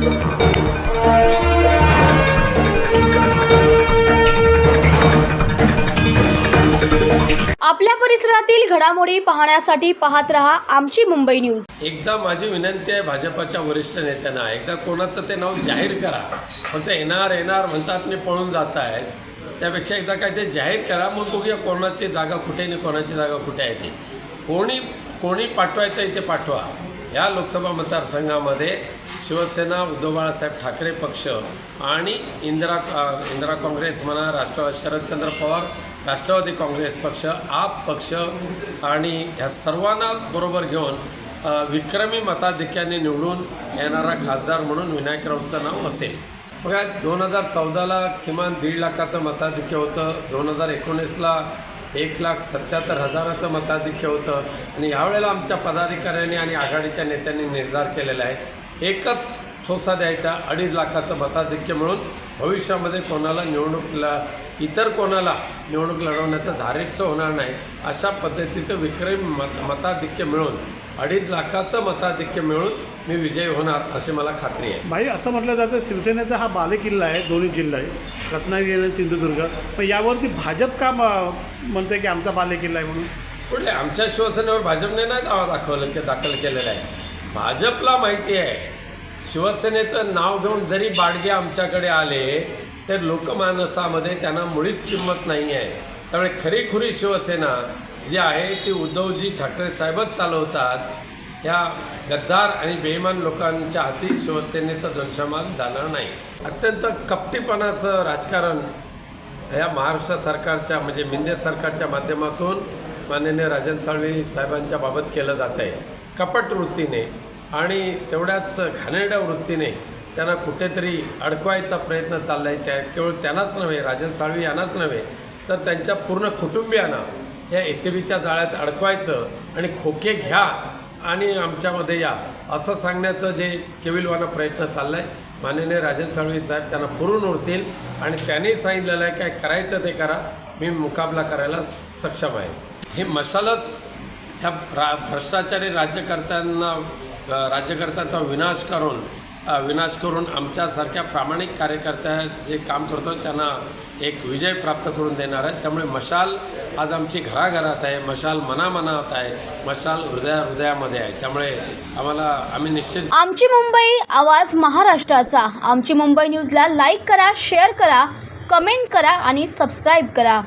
आपल्या परिसरातील घडामोडी पाहण्यासाठी पाहत रहा आमची मुंबई न्यूज. एकदा माझी विनंती आहे भाजपाच्या वरिष्ठ नेत्यांना एकदा कोणाचं ते नाव जाहीर करा. पण ते येणार येणार म्हणतात मी पळून जात आहेत. त्यापेक्षा एकदा काय ते जाहीर करा मग बघूया कोणाची जागा कुठे आणि कोणाची जागा कुठे आहे ती. कोणी कोणी पाठवायचं इथे पाठवा. या लोकसभा मतदारसंघामध्ये शिवसेना उद्धव बाळासाहेब ठाकरे पक्ष आणि इंदिरा इंदिरा काँग्रेस म्हणा राष्ट्रवादी शरदचंद्र पवार राष्ट्रवादी काँग्रेस पक्ष आप पक्ष आणि ह्या सर्वांना बरोबर घेऊन विक्रमी मताधिक्याने निवडून येणारा खासदार म्हणून विनायक राऊतचं नाव असेल. बघा दोन हजार चौदाला किमान दीड लाखाचं मताधिक्य होतं दोन हजार एकोणीसला एक लाख सत्याहत्तर हजाराचं मताधिक्य होतं आणि यावेळेला आमच्या पदाधिकाऱ्यांनी आणि आघाडीच्या नेत्यांनी निर्धार केलेला आहे. एकच ठोसा द्यायचा अडीच लाखाचं मताधिक्य मिळून भविष्यामध्ये कोणाला निवडणूकला इतर कोणाला निवडणूक लढवण्याचं धारिष्य होणार नाही अशा पद्धतीचं विक्रमी मत मताधिक्य मिळून अडीच लाखाचं मताधिक्य मिळून मी विजयी होणार अशी मला खात्री आहे. भाई असं म्हटलं जातं शिवसेनेचा हा बालेकिल्ला आहे दोन्ही जिल्हा आहे रत्नागिरी आणि सिंधुदुर्ग. पण यावरती भाजप का म्हणते की आमचा बालेकिल्ला आहे म्हणून? कुठले आमच्या शिवसेनेवर भाजपने नाही दावा दाखवलं की दाखल केलेला आहे. भाजपला माहिती आहे शिवसेनेचं नाव घेऊन जरी बाडगे आमच्याकडे आले तर लोकमानसामध्ये त्यांना मुळीच किंमत नाही आहे. त्यामुळे खरीखुरी शिवसेना जी आहे ती उद्धवजी ठाकरे साहेबच चालवतात. ह्या गद्दार आणि बेईमान लोकांच्या हाती शिवसेनेचा दंशमान झालं नाही. अत्यंत कपटीपणाचं राजकारण ह्या महाराष्ट्र सरकारच्या म्हणजे मिंदे सरकारच्या माध्यमातून माननीय राजन साळवी साहेबांच्या बाबत केलं जात आहे कपट वृत्तीने आणि तेवढ्याच घाणेरड्या वृत्तीने त्यांना कुठेतरी अडकवायचा प्रयत्न चालला आहे त्या केवळ त्यांनाच नव्हे राजन साळवी यांनाच नव्हे तर त्यांच्या पूर्ण कुटुंबियांना या एस सी बीच्या जाळ्यात अडकवायचं आणि खोके घ्या आणि आमच्यामध्ये या असं सांगण्याचं जे केविलवाना प्रयत्न चालला आहे माननीय राजन साळवी साहेब त्यांना पुरून उरतील आणि त्यांनी सांगितलेलं आहे काय करायचं ते करा. मी मुकाबला करायला सक्षम आहे. हे मशालच ह्या रा भ्रष्टाचारी राज्यकर्त्यांना राज्यकर्त्यांचा विनाश करून विनाश करून आमच्यासारख्या प्रामाणिक कार्यकर्त्या जे काम करतो त्यांना एक विजय प्राप्त करून देणार आहे. त्यामुळे मशाल आज आमची घराघरात आहे मशाल मनामनात आहे मशाल हृदया हृदयामध्ये आहे. त्यामुळे आम्हाला आम्ही निश्चित आमची मुंबई आवाज महाराष्ट्राचा. आमची मुंबई न्यूजला लाईक करा शेअर करा कमेंट करा आणि सबस्क्राईब करा.